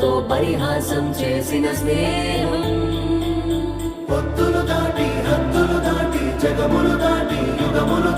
పరిహాసం చేసిన స్నేహం. పొత్తులు దాటి హద్దులు దాటి జగములు దాటి యుగములు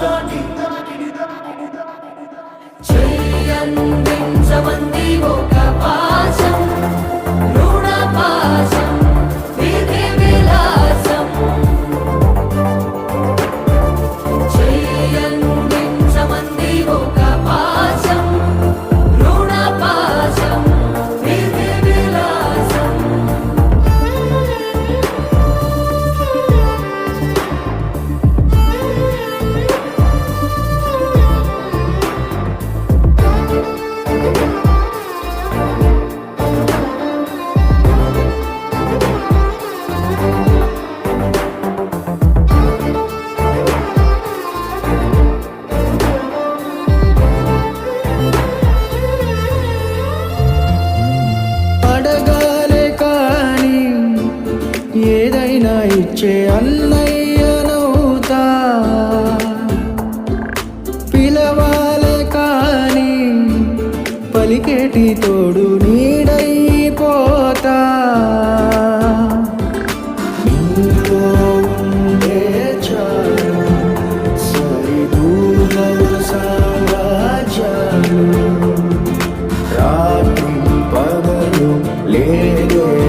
ఇచ్చే అన్నయ్యనవుతా పిలవాలే కానీ పలికేటి తోడు నీడైపోతా. నీలో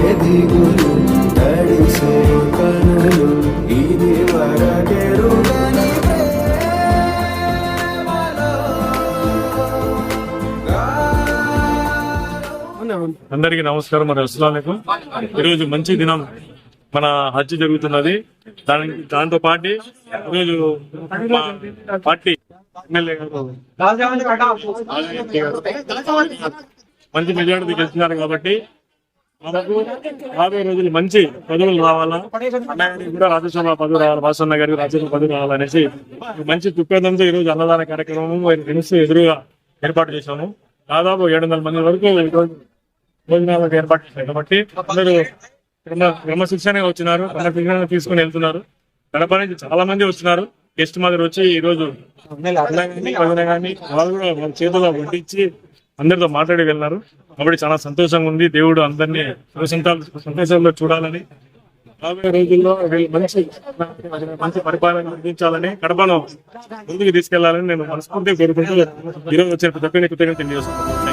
అందరికీ నమస్కారం మరి అస్సలం ఈరోజు మంచి దినం. మన హజ్ జరుగుతున్నది. దాని దాంతో పాటు ఈరోజు మా పార్టీ ఎమ్మెల్యే మంచి మెజార్టీ గెలిచినారు కాబట్టి మనకు రాబోయే రోజులు మంచి పదవులు రావాలా? అన్నగారికి కూడా రాజ్యసభ పదవి రావాలి. వాసన్న గారికి రాజ్యసభ పదవి రావాలనేసి మంచి దుఃఖంతో ఈ రోజు అన్నదాన కార్యక్రమం ఫ్రెండ్స్ ఎదురుగా ఏర్పాటు చేశాము. దాదాపు ఏడు వందల మంది వరకు ఈరోజు భోజనాలకు ఏర్పాటు చేశారు. కాబట్టి అందరూ క్రమశిక్షణగా వచ్చినారు. క్రమశిక్షణ తీసుకుని వెళ్తున్నారు. గడప నుంచి చాలా మంది వస్తున్నారు. గెస్ట్ మాదిరి వచ్చి ఈ రోజు అన్న గాని, వాళ్ళు కూడా వాళ్ళ చేతుల్లో వడ్డించి అందరితో మాట్లాడి వెళ్ళినారు. కాబట్టి చాలా సంతోషంగా ఉంది. దేవుడు అందరినీ సంతోషాలు సంతోషంలో చూడాలని. రాబోయే రోజుల్లో మంచి మంచి పరిపాలన అందించాలని కడపను ముందుకు తీసుకెళ్ళాలని నేను మనస్ఫూర్తిగా కోరుకుంటూ ఈరోజు వచ్చిన ప్రతి ఒక్కరిని కృతజ్ఞత తెలియజేస్తున్నాను.